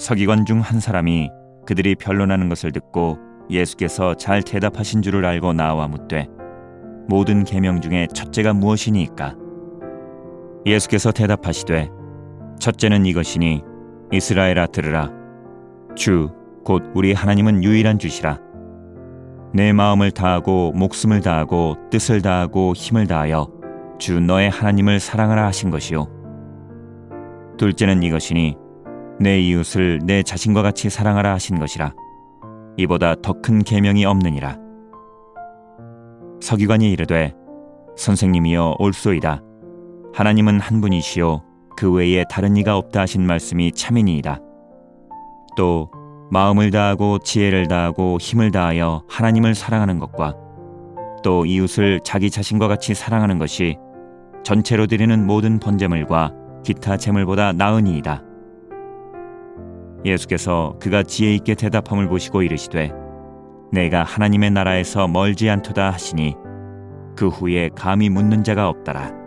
서기관 중 한 사람이 그들이 변론하는 것을 듣고 예수께서 잘 대답하신 줄을 알고 나와 묻되 모든 계명 중에 첫째가 무엇이니까? 예수께서 대답하시되 첫째는 이것이니 이스라엘아 들으라. 주 곧 우리 하나님은 유일한 주시라. 내 마음을 다하고 목숨을 다하고 뜻을 다하고 힘을 다하여 주 너의 하나님을 사랑하라 하신 것이요. 둘째는 이것이니 내 이웃을 내 자신과 같이 사랑하라 하신 것이라. 이보다 더 큰 계명이 없느니라. 서기관이 이르되 선생님이여 올소이다. 하나님은 한 분이시요 그 외에 다른 이가 없다 하신 말씀이 참이니이다. 또 마음을 다하고 지혜를 다하고 힘을 다하여 하나님을 사랑하는 것과 또 이웃을 자기 자신과 같이 사랑하는 것이 전체로 드리는 모든 번제물과 기타 제물보다 나으니이다. 예수께서 그가 지혜 있게 대답함을 보시고 이르시되 내가 하나님의 나라에서 멀지 않도다 하시니 그 후에 감히 묻는 자가 없더라.